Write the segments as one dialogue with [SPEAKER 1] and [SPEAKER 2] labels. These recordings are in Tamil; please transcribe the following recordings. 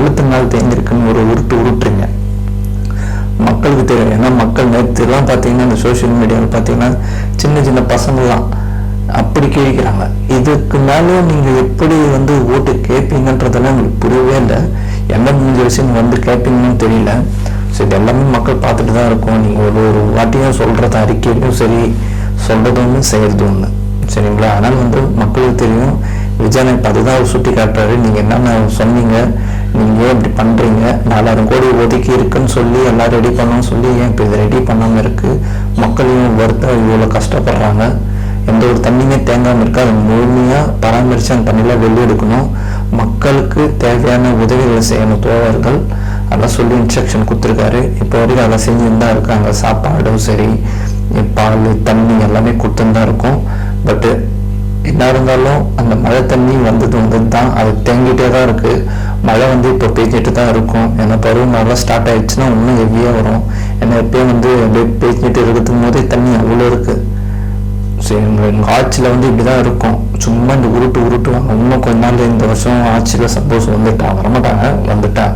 [SPEAKER 1] வெள்ளத்து நாள் தேங்கியிருக்குன்னு ஒரு உருட்டு உருட்டுறீங்க மக்களுக்கு தெரியும் ஏன்னா மக்கள் நேற்றுலாம் பார்த்தீங்கன்னா இந்த சோஷியல் மீடியாவில் பார்த்தீங்கன்னா சின்ன சின்ன பசங்கள்லாம் அப்படி கேட்கிறாங்க. இதுக்கு மேலே நீங்கள் எப்படி வந்து ஓட்டு கேட்பீங்கன்றதெல்லாம் உங்களுக்கு புரியவே இல்லை. எந்த முடிஞ்ச விஷயம் வந்து கேட்பீங்கன்னு தெரியல. ஸோ இது எல்லாமே மக்கள் பார்த்துட்டு தான் இருக்கும். நீங்கள் ஒரு ஒரு வாட்டியும் சொல்கிறது அறிக்கையிலும் சரி சொல்கிறது ஒன்று செய்கிறது ஒன்று சரிங்களா? ஆனால் வந்து மக்களுக்கு தெரியும் விஜயனை இப்போ அதுதான் அவர் சுட்டி காட்டுறாரு நீங்கள் என்னென்ன சொன்னீங்க நீங்கள் ஏன் இப்படி பண்ணுறீங்க நாலாயிரம் கோடி ஒதுக்கி இருக்குன்னு சொல்லி எல்லாம் ரெடி பண்ணணும்னு சொல்லி ஏன் இப்போ இதை ரெடி பண்ணாமல் இருக்குது மக்களையும் வருத்த இவ்வளோ கஷ்டப்படுறாங்க. எந்த ஒரு தண்ணியுமே தேங்காமல் இருக்கு? அதை முழுமையாக பராமரித்து அந்த தண்ணியில் வெளியெடுக்கணும் மக்களுக்கு தேவையான உதவிகளை செய்யணும் தோழர்கள். அதெல்லாம் சொல்லி இன்ஸ்ட்ரக்ஷன் கொடுத்துருக்காரு. இப்போ வரைக்கும் அதெல்லாம் செஞ்சுன்னு தான் இருக்காங்க. சாப்பாடும் சரி பால் தண்ணி எல்லாமே கொடுத்துன்னு தான் இருக்கும். பட்டு என்ன இருந்தாலும் அந்த மழை தண்ணி வந்தது வந்தது தான் அது தேங்கிட்டே தான் இருக்கு. மழை வந்து இப்போ பேஞ்சிட்டு தான் இருக்கும். ஏன்னா பருவமழை ஸ்டார்ட் ஆயிடுச்சுன்னா இன்னும் ஹெவியாக வரும். ஏன்னா எப்பயும் வந்து அப்படியே பேஞ்சிட்டு இருக்கிறதுக்கும் போதே தண்ணி அவ்வளோ இருக்கு. சரி எங்கள் ஆட்சியில் வந்து இப்படி தான் இருக்கும். சும்மா இந்த உருட்டு உருட்டுவாங்க இன்னும் கொஞ்ச நாள் இந்த வருஷம் ஆட்சியில் சப்போஸ் வந்துட்டான். வரமாட்டாங்க வந்துட்டான்.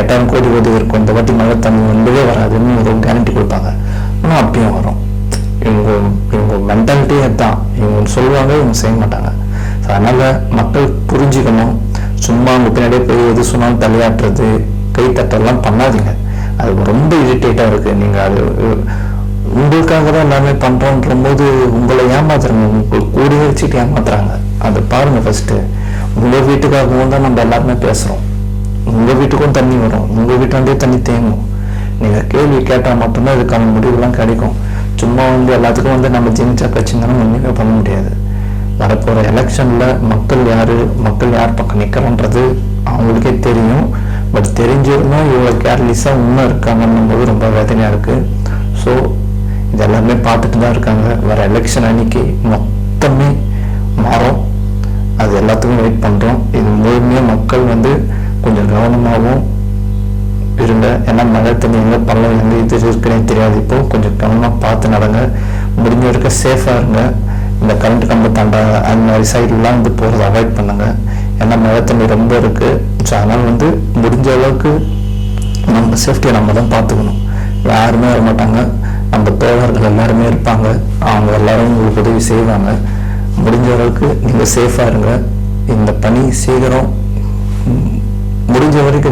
[SPEAKER 1] எட்டாயிரம் கோடி உதவி இருக்கும் இந்த வாட்டி மழை தண்ணி வந்தவே வராதுன்னு ஒரு கேரண்டி கொடுப்பாங்க ஆனால் அப்பயும் வரும். எங்கள் மென்டாலிட்டியே தான் இவங்க சொல்லுவாங்க இவங்க செய்ய மாட்டாங்க. ஸோ அதனால் மக்கள் புரிஞ்சுக்கணும். சும்மா அவங்க பின்னாடியே போய் எது சொன்னாலும் தலையாட்டுறது கைத்தட்டெல்லாம் பண்ணாதீங்க. அது ரொம்ப இரிட்டேட்டாக இருக்குது நீங்கள் அது உங்களுக்காக தான் எல்லாமே பண்ணுறோன்ற போது உங்களை ஏமாத்துறாங்க. உங்களுக்கு கூடி வச்சுட்டு ஏமாத்துறாங்க. அதை பாருங்க ஃபஸ்ட்டு உங்கள் வீட்டுக்காகவும் தான் நம்ம எல்லாருமே பேசுகிறோம் உங்கள் வீட்டுக்கும் தண்ணி வரும். உங்கள் வீட்டாண்டே தண்ணி தேங்கும். நீங்கள் கேள்வி கேட்டால் மட்டும்தான் இதுக்கான முடிவுலாம் கிடைக்கும். சும்மா வந்து எல்லாத்துக்கும் வந்து நம்ம ஜெயிச்சா பிரச்சனை ஒன்றுமே பண்ண முடியாது. வரப்போகிற எலெக்ஷனில் மக்கள் யார் மக்கள் யார் பக்கம் நிற்கிறோன்றது அவங்களுக்கே தெரியும். பட் தெரிஞ்சிருந்தும் இவ்வளோ கேர்லெஸ்ஸாக இன்னும் இருக்காங்கன்னும் போது ரொம்ப வேதனையாக இருக்குது ஸோ இது எல்லாமே பார்த்துட்டு தான் இருக்காங்க. வர எலெக்ஷன் அன்னைக்கு மொத்தமே மாறும் அது எல்லாத்துக்கும் வெயிட் பண்ணுறோம் இது முழுமையாக மக்கள் வந்து ஏன்னா மழை தண்ணி எங்கே பள்ளம் எங்கே இது இருக்குன்னே தெரியாது. இப்போ கொஞ்சம் கவனமாக பார்த்து நடங்க. முடிஞ்ச வரைக்கும் சேஃபாக இருங்க. இந்த கரண்ட் கம்பத்தாண்ட அந்த மாதிரி சைட்லாம் வந்து போகிறத அவாய்ட் பண்ணுங்க. ஏன்னா மழை தண்ணி ரொம்ப இருக்குது ஸோ அதனால் வந்து முடிஞ்ச அளவுக்கு நம்ம சேஃப்டியை நம்ம தான் பார்த்துக்கணும். யாருமே வர மாட்டாங்க நம்ம தோழர்கள் எல்லாருமே இருப்பாங்க. அவங்க எல்லாரும் உங்களுக்கு உதவி செய்வாங்க. முடிஞ்ச அளவுக்கு நீங்கள் சேஃபாக இருங்க. இந்த பணி சீக்கிரம் முடிஞ்ச வரைக்கும்